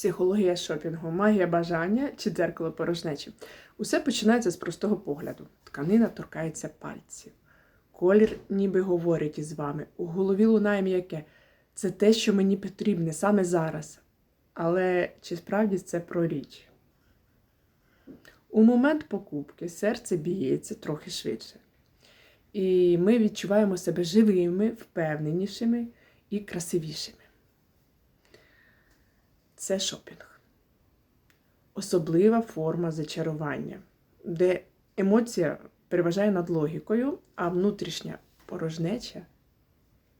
Психологія шопінгу, магія бажання чи дзеркало порожнечі. Усе починається з простого погляду. Тканина торкається пальців. Колір ніби говорить із вами. У голові лунає м'яке. Це те, що мені потрібне саме зараз. Але чи справді це про річ? У момент покупки серце б'ється трохи швидше. І ми відчуваємо себе живими, впевненішими і красивішими. Це шопінг. Особлива форма зачарування, де емоція переважає над логікою, а внутрішня порожнеча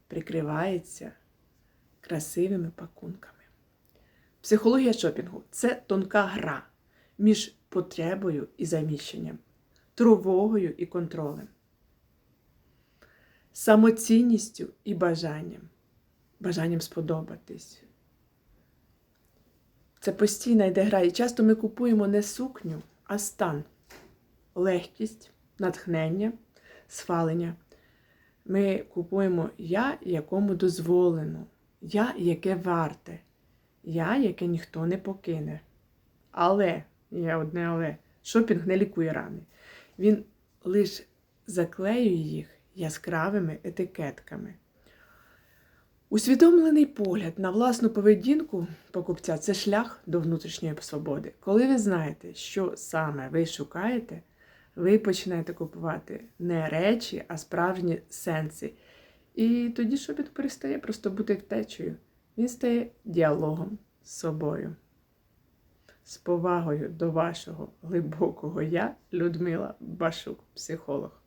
прикривається красивими пакунками. Психологія шопінгу це тонка гра між потребою і заміщенням, тривогою і контролем, самоцінністю і бажанням, бажанням сподобатись. Це постійна йде гра. І часто ми купуємо не сукню, а стан, легкість, натхнення, схвалення. Ми купуємо я, якому дозволено, я, яке варте, я, яке ніхто не покине. Але, є одне але, шопінг не лікує рани. Він лише заклеює їх яскравими етикетками. Усвідомлений погляд на власну поведінку покупця це шлях до внутрішньої свободи. Коли ви знаєте, що саме ви шукаєте, ви починаєте купувати не речі, а справжні сенси. І тоді шопінг перестає просто бути втечею. Він стає діалогом з собою. З повагою до вашого глибокого я, Людмила Башук, психолог.